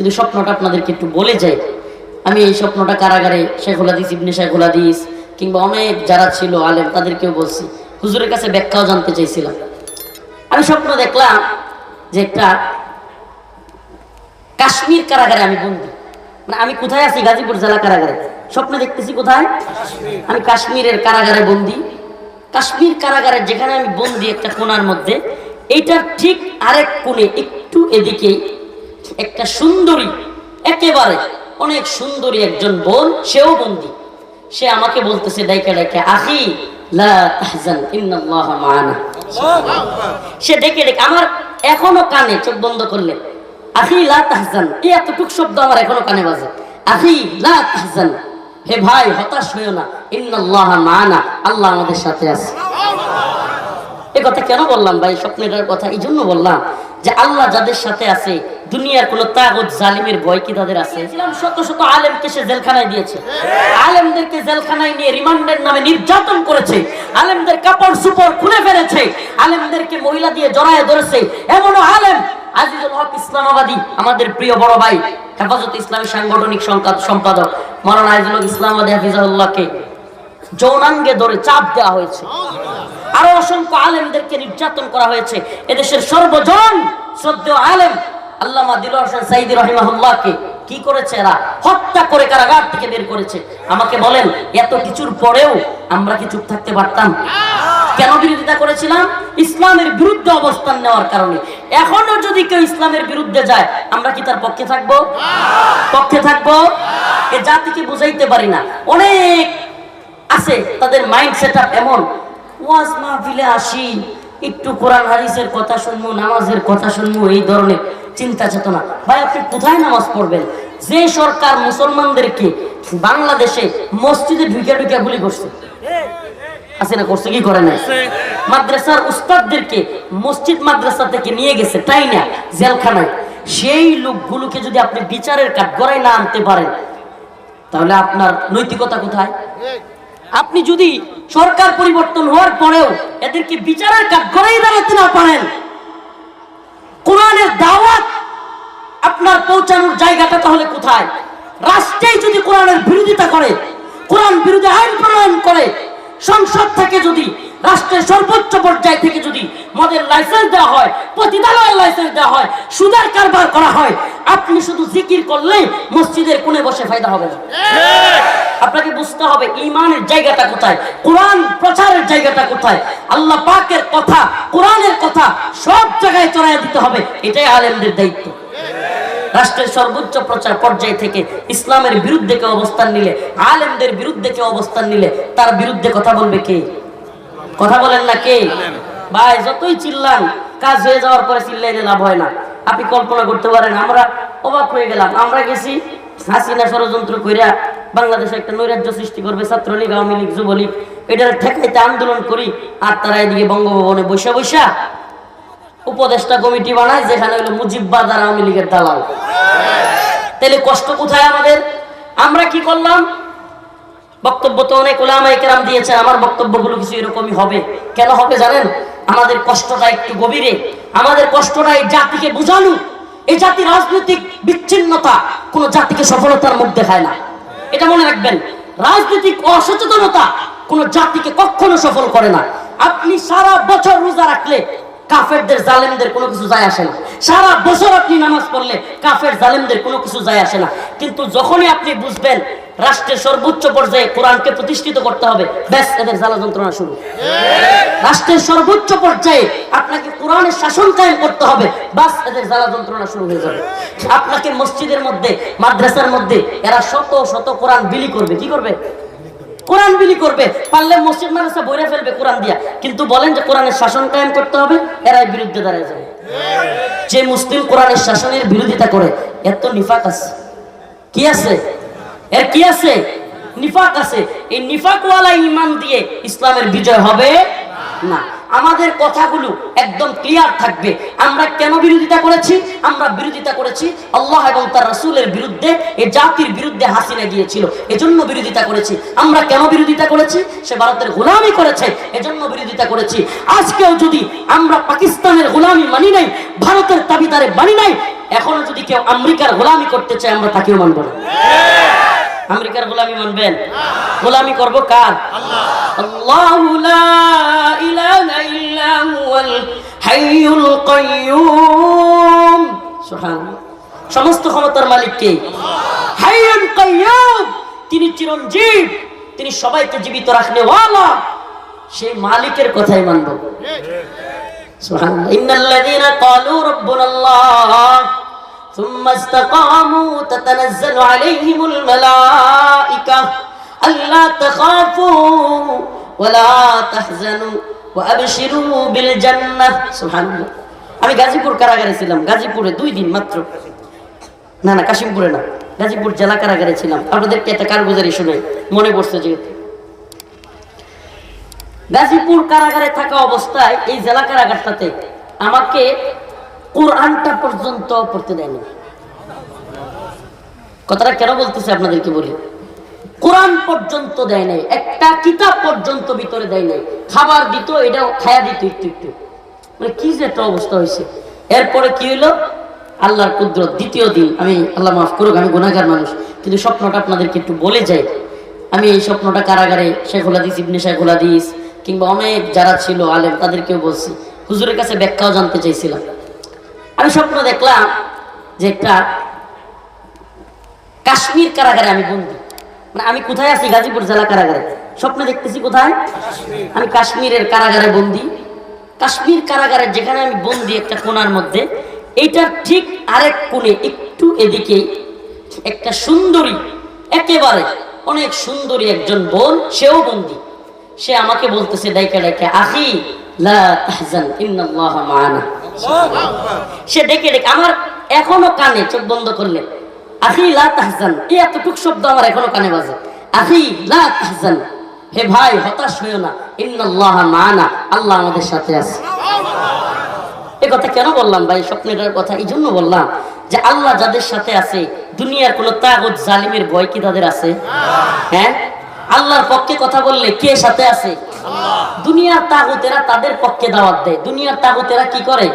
কিন্তু স্বপ্নটা আপনাদেরকে একটু বলে যাই। আমি এই স্বপ্নটা কারাগারে শেখুল হাদিস ইবনে শেখুল হাদিস কিংবা অনেক যারা ছিল আলেম তাদেরকেও বলছি। হুজুরের কাছে ব্যাখ্যাও জানতে চাইছিলাম। আমি স্বপ্ন দেখলাম যে একটা কাশ্মীর কারাগারে আমি বন্দি। মানে আমি কোথায় আছি? গাজীপুর জেলা কারাগারে। স্বপ্ন দেখতেছি কোথায়? আমি কাশ্মীরের কারাগারে বন্দি। কাশ্মীর কারাগারে যেখানে আমি বন্দি একটা কোণার মধ্যে এইটার ঠিক আরেক কোণে একটু এদিকে একটা সুন্দরী, একেবারে অনেক সুন্দরী একজন বোন, সেও বন্দি। সে আমাকে বলতেছে ডাইকা ডাইকা মাআনা সে আমার এখনও কানে চোখ বন্ধ করলে তাহজান। এই এতটুক শব্দ আমার এখনও কানে বাজে। তাহজান। হে ভাই, হতাশ হইও না। মাআনা আল্লাহ আমাদের সাথে আছে। এ কথা কেন বললাম ভাই? স্বপ্নের কথা, এই জন্য বললাম যে, আল্লাহ যাদের সাথে আছে দুনিয়ার কোন তাগত জালিমের ভয় কি তাদের আছে? শত শত আলেমকে সে জেলখানায় দিয়েছে। আলেমদেরকে জেলখানায় নিয়ে রিমান্ডের নামে নির্যাতন করেছে। আলেমদের কাপড় সুপড় খুলে ফেলেছে। আলেমদেরকে মহিলা দিয়ে জড়ায় ধরেছে। এমনও আলেম আজিজুল হক ইসলামাবাদী আমাদের প্রিয় বড় ভাই হেফাজত ইসলামী সাংগঠনিক সম্পাদক মরানা আজিজুল হক ইসলামাবাদী যৌনাঙ্গে ধরে চাপ দেওয়া হয়েছে। আরও অসংখ্য আলেমদেরকে নির্যাতন করা হয়েছে। এদেশের সর্বজন শ্রদ্ধেয় আলেম আল্লামা দিল হোসেন সাইদি রহিমাহুল্লাহকে কি করেছে এরা? হত্যা করে কারাগার থেকে বের করেছে। আমাকে বলেন, এত কিছুর পরেও আমরা কি চুপ থাকতে পারতাম? কেন বিরোধিতা করেছিলাম? ইসলামের বিরুদ্ধে অবস্থান নেওয়ার কারণে। এখনও যদি কেউ ইসলামের বিরুদ্ধে যায়, আমরা কি তার পক্ষে থাকব? পক্ষে থাকব? এ জাতিকে বুঝাইতে পারি না। অনেক আছে, তাদের মাইন্ড সেট এমন। ওয়াজ মাহফিলে আসি, একটু কোরআন হাদিসের কথা শুনব, নামাজের কথা শুনব, এই ধরনের। চিন্তা চেতনা। ভাই, আপনি কোথায় নামাজ পড়বেন? যে সরকার মুসলমানদেরকে বাংলাদেশে মসজিদে ঢুকে ঢুকে গুলি করছে। আছে না, করছে, কি করে না মাদ্রাসার উস্তাদদেরকে মসজিদ মাদ্রাসা থেকে নিয়ে গেছে, তাই না? জেলখানায়। সেই লোকগুলোকে যদি আপনি বিচারের কাঠ গড়াই না আনতে পারেন, তাহলে আপনার নৈতিকতা কোথায়? আপনি যদি সরকার পরিবর্তন হওয়ার পরেও এদেরকে বিচারের কাঠ গড়াই দাঁড়াতে না পারেন কোরআনের দাওয়াত আপনার পৌঁছানোর জায়গাটা তাহলে কোথায়? রাষ্ট্রেই যদি কোরআনের বিরোধিতা করে, কোরআন বিরোধী আইন প্রণয়ন করে, সংসদ থেকে যদি রাষ্ট্রের সর্বোচ্চ পর্যায় থেকে যদি মদের লাইসেন্স দেওয়া হয় পতিতালয়ের লাইসেন্স দেওয়া হয় সুদের কারবার করা হয় আপনি শুধু জিকির করলেই মসজিদের কোণে বসে ফায়দা হবে না। আপনাকে বুঝতে হবে ইমানের জায়গাটা কোথায় কোরআন প্রচারের জায়গাটা কোথায় আল্লাহ পাকের কথা কোরআনের কথা সব জায়গায় চড়াই দিতে হবে এটাই আলেমদের দায়িত্ব। রাষ্ট্রের সর্বোচ্চ প্রচার পর্যায় থেকে ইসলামের বিরুদ্ধে কেউ অবস্থান নিলে আলেমদের বিরুদ্ধে কেউ অবস্থান নিলে তার বিরুদ্ধে কথা বলবে কে? কথা বলেন না কে? ভাই যতই চিল্লান কাজ হয়ে যাওয়ার পরে চিল্লাইলে লাভ হয় না। আপনি কল্পনা করতে পারেন আমরা অবাক হয়ে গেলাম। আমরা গেছি হাসিনা ষড়যন্ত্র কইরা বাংলাদেশে একটা নৈরাজ্য সৃষ্টি করবে ছাত্রলীগ আওয়ামী লীগ যুবলীগ। এটার ঠেকাইতে আন্দোলন করি আর তারা এদিকে বঙ্গভবনে বৈশা বৈশা উপদেষ্টা কমিটি বানায় যেখানে হলো মুজিববাদ আর আওয়ামী লীগের দালাল। তাহলে কষ্ট কোথায় আমাদের? আমরা কি করলাম? বক্তব্য তো অনেক ওলামাই কেরাম দিয়েছে আমার বক্তব্যগুলো কিছু এরকমই হবে। কেন হবে জানেন? আমাদের কষ্টটা একটু গভীরে। আমাদের কষ্টটা এই জাতিকে বুঝানো। এই জাতির রাজনৈতিক বিচ্ছিন্নতা কোন জাতিকে সফলতার মুখ দেখায় না। এটা মনে রাখবেন। রাজনৈতিক অসচেতনতা কোন জাতিকে কখনো সফল করে না। আপনি সারা বছর রোজা রাখলে কাফেরদের, জালেমদের কোনো কিছু যায় আসে না। সারা বছর আপনি নামাজ পড়লে কাফের, জালেমদের কোনো কিছু যায় আসে না। কিন্তু যখনই আপনি বুঝবেন রাষ্ট্রের সর্বোচ্চ পর্যায়ে কোরআনকে প্রতিষ্ঠিত করতে হবে। ব্যাস, এদের জ্বালা যন্ত্রণা শুরু। রাষ্ট্রের সর্বোচ্চ পর্যায়ে আপনাকে কোরআনের শাসন কায়েম করতে হবে। বাস এদের জ্বালা যন্ত্রণা শুরু হয়ে যাবে। আপনাকে মসজিদের মধ্যে, মাদ্রাসার মধ্যে, এরা শত শত কোরআন বিলি করবে। কি করবে? কোরআন বিলি করবে। পারলে মসজিদ, মাদ্রাসা বইরে ফেলবে কোরআন দিয়া। কিন্তু বলেন যে কোরআনের শাসন কায়েম করতে হবে, এরাই বিরুদ্ধে দাঁড়ায় যাবে। যে মুসলিম কোরআনের শাসনের বিরোধিতা করে, এত নিফাক আছে। কি আছে? এর কি আছে? নিফাক আছে। এই নিফাকওয়ালা ইমান দিয়ে ইসলামের বিজয় হবে না। আমাদের কথাগুলো একদম ক্লিয়ার থাকবে। আমরা কেন বিরোধিতা করেছি? আমরা বিরোধিতা করেছি আল্লাহ এবং তার রাসূলের বিরুদ্ধে, এ জাতির বিরুদ্ধে হাসিনা গিয়েছিল। এজন্য বিরোধিতা করেছি। আমরা কেন বিরোধিতা করেছি? সে ভারতের গোলামি করেছে। এজন্য বিরোধিতা করেছি। আজকেও যদি আমরা পাকিস্তানের গোলামি মানি নাই, ভারতের দাবিদারে মানি নাই, এখনও যদি কেউ আমেরিকার গোলামি করতে চায়, আমরা তাকেও মানব না। আমেরিকার গোলামি মানবেন? গোলামি করব কার? আল্লাহু। লা ইলাহা ইল্লা হুয়াল হাইয়ুল সুবহানাল্লাহ সমস্ত ক্ষমতার মালিক কে? হাইয়ুল কাইয়ুম। তিনি চিরঞ্জীব। তিনি সবাইকে জীবিত রাখনে ওয়ালা। সেই মালিকের কথাই মানব। সুবহানাল্লাহ ইন্নাল্লাযীনা ক্বালু রাব্বুনাল্লাহ। ثم استقاموا تتنزل عليهم الملائكة ألا تخافوا ولا تحزنوا وأبشروا بالجنة سبحان الله আমি গাজীপুর কারাগারে ছিলাম গাজীপুরে দুই দিন মাত্র না না কাশিমপুরে না গাজীপুর জেলা কারাগারে ছিলাম আপনাদেরকে একটা কারগুজারি শুনে মনে পড়ছে যেহেতু গাজীপুর কারাগারে থাকা অবস্থায় এই জেলা কারাগারটাতে আমাকে কোরআনটা পর্যন্ত পড়তে দেয়নি। কথাটা কেন বলতেছে আপনাদেরকে বলি? কোরআন পর্যন্ত দেয় নাই, একটা কিতাব পর্যন্ত ভিতরে দেয় নাই। খাবার দিত, এটাও খায়া দিত একটু একটু। মানে কি যে একটা অবস্থা হয়েছে। এরপরে কি হলো আল্লাহর কুদরত, দ্বিতীয় দিন, আমি আল্লাহ মাফ করুক, আমি গুণাগার মানুষ, কিন্তু স্বপ্নটা আপনাদেরকে একটু বলে যাই। আমি এই স্বপ্নটা কারাগারে শেখুল হাদিস, ইবনে শেখুল হাদিস কিংবা অনেক যারা ছিল আলেম, তাদেরকেও বলছি। হুজুরের কাছে ব্যাখ্যাও জানতে চাইছিলাম। আমি স্বপ্ন দেখলাম যে একটা কাশ্মীর কারাগারে আমি বন্দি। মানে আমি কোথায় আছি? গাজীপুর জেলা কারাগারে। স্বপ্ন দেখতেছি কোথায়? আমি কাশ্মীরের কারাগারে বন্দি। কাশ্মীর কারাগারের যেখানে আমি বন্দি একটা কোণার মধ্যে, এইটার ঠিক আরেক কোণে একটু এদিকে একটা সুন্দরী, একেবারে অনেক সুন্দরী একজন বোন, সেও বন্দি। সে আমাকে বলতেছে ডাইকা ডাইকা আখি, লা তাহজান, ইন্নাল্লাহ মাআনা। সে ডেকে ডেকে আমার এখনও কানে চোখ বন্ধ করলে আখি, লা তাহজান। এই এতটুক শব্দ আমার এখনও কানে বাজে। আখি, লা হে ভাই, হতাশ হইও না। ইন্নাল্লাহ মাআনা আল্লাহ আমাদের সাথে আছে। এ কথা কেন বললাম ভাই? স্বপ্নের কথা এই জন্য বললাম যে আল্লাহ যাদের সাথে আছে, দুনিয়ার কোন তাগত জালিমের ভয় কি তাদের আছে? হ্যাঁ? আল্লাহর পক্ষে কথা বললে কে সাথে আছে? দুনিয়ার তাগুতেরা তাদের পক্ষে দাওয়াত দেয়। দুনিয়ার তাগুতেরা কি করে?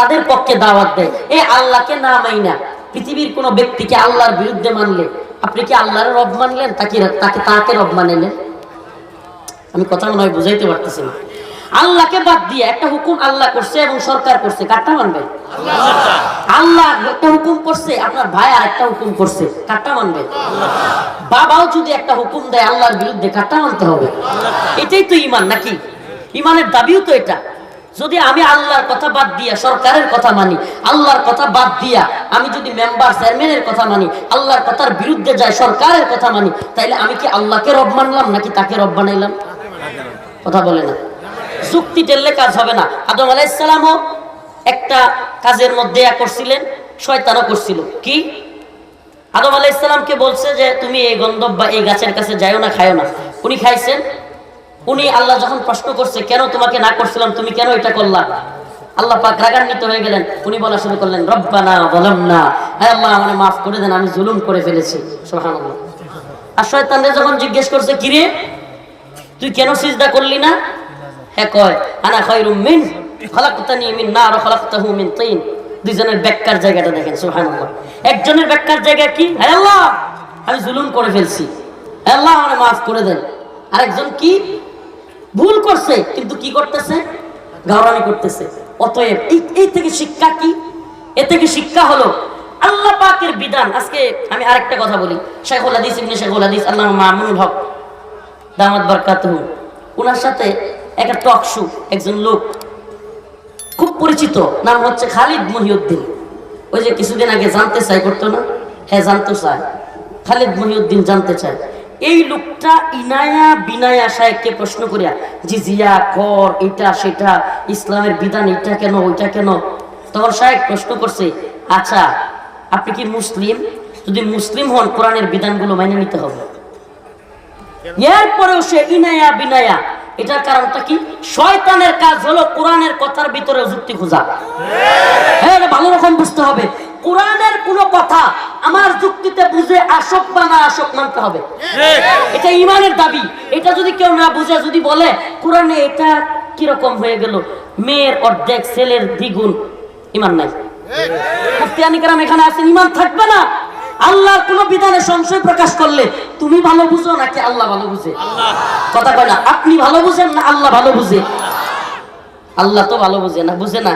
তাদের পক্ষে দাওয়াত দেয়। এ আল্লাহকে না মাইনা পৃথিবীর কোন ব্যক্তিকে আল্লাহর বিরুদ্ধে মানলে, আপনি কি আল্লাহর রব মানলেন? তাকে তাকে তাকে রব মানেলেন আমি কথা মনে হয় বুঝাইতে পারতেছি না। আল্লাহকে বাদ দিয়ে একটা হুকুম আল্লাহ করছে এবং সরকার করছে। কারটা মানবে? আল্লাহ একটা হুকুম করছে, আপনার ভাই আর একটা হুকুম করছে। কারটা মানবে? বাবাও যদি একটা হুকুম দেয় আল্লাহর বিরুদ্ধে, কারটা মানতে হবে। এটাই তো ইমান নাকি? ইমানের দাবিও তো এটা। যদি আমি আল্লাহর কথা বাদ দিয়া, সরকারের কথা মানি, আল্লাহর কথা বাদ দিয়া আমি যদি মেম্বার চেয়ারম্যানের কথা মানি, আল্লাহর কথার বিরুদ্ধে যাই, সরকারের কথা মানি, তাইলে আমি কি আল্লাহকে রব মানলাম নাকি তাকে রব বানাইলাম? কথা বলে না। চুক্তি টেললে কাজ হবে না। আদম আলাইসালামও একটা কাজের মধ্যে করছিলেন, শয়তানও করছিল। কি? আদম আলাইসালামকে বলছে যে, তুমি এই গন্ধব বা এই গাছের কাছে যাইও না, খাইও না। উনি খাইছেন। উনি আল্লাহ যখন প্রশ্ন করছে, কেন তোমাকে না করছিলাম? তুমি কেন এটা করলা? আল্লাহ পাক রাগান্বিত হয়ে গেলেন। উনি বলা শুরু করলেন, রব্বানা বলম না হ্যাঁ আল্লাহ আমাকে মাফ করে দেন, আমি জুলুম করে ফেলেছি। সুবহানাল্লাহ। আর শয়তানরা যখন জিজ্ঞেস করছে কিরে তুই কেন সিজদা করলি না? হ্যাঁ কয়, আনা খায়রুম মিন, খালাকতানি মিন নার, খালাকতাহু মিন তিন। দুইজনের ব্যাখ্যার জায়গাটা দেখেন, সুবহানাল্লাহ। একজনের ব্যাখ্যার জায়গা কি? হে আল্লাহ, আমি জুলুম করে ফেলছি। আল্লাহ আমাকে মাফ করে দেন। আরেকজন কি? ভুল করছে, কিন্তু কি করতেছে? গাওরানি করতেছে। অতএব এই এই থেকে শিক্ষা কি? এ থেকে শিক্ষা হলো আল্লাহ পাকের বিধান। আজকে আমি আরেকটা কথা বলি। শেখুল হাদিস ইবনে শেখুল হাদিস আল্লাহ মামুনুল হক, দামাত বারকাতুহু। ওনার সাথে একটা টক শু, একজন লোক, খুব পরিচিত, নাম হচ্ছে খালিদ মহিউদ্দিন। ওই যে কিছুদিন আগে জানতে চাই করতো না? হ্যাঁ জানতে চায়। খালিদ মহিউদ্দিন জানতে চায়। এই লোকটা ইনায়া বিনায়া সাহেবকে প্রশ্ন করিয়া, জি জিয়া, কর, এটা, সেটা, ইসলামের বিধান, এটা কেন, ওইটা কেন? তখন সাহেব প্রশ্ন করছে আচ্ছা আপনি কি মুসলিম? যদি মুসলিম হন, কোরআনের বিধানগুলো মেনে নিতে হবে। এরপরেও সে ইনায়া বিনায়া, এটার কারণটা কি? শয়তানের কাজ হলো কোরআনের কথার ভিতরে যুক্তি খোঁজা। হ্যাঁ ভালো রকম বুঝতে হবে। কোরআনের কোনো কথা আমার যুক্তিতে বুঝে আসক বা না আসক মানতে হবে। এটা ইমানের দাবি। এটা যদি কেউ না বুঝে যদি বলে কোরআনে এটা কীরকম হয়ে গেল? মেয়ের অর্ধেক ছেলের দ্বিগুণ ইমান নাই। এখানে আছেন ইমান থাকবে না। আল্লাহর কোন বিধানে সংশয় প্রকাশ করলে তুমি ভালো বুঝো নাকি আল্লাহ ভালো বুঝে? কথা কয় না আপনি ভালো বুঝেন না আল্লাহ ভালো বুঝে। আল্লাহ তো ভালো বুঝে না বুঝে না।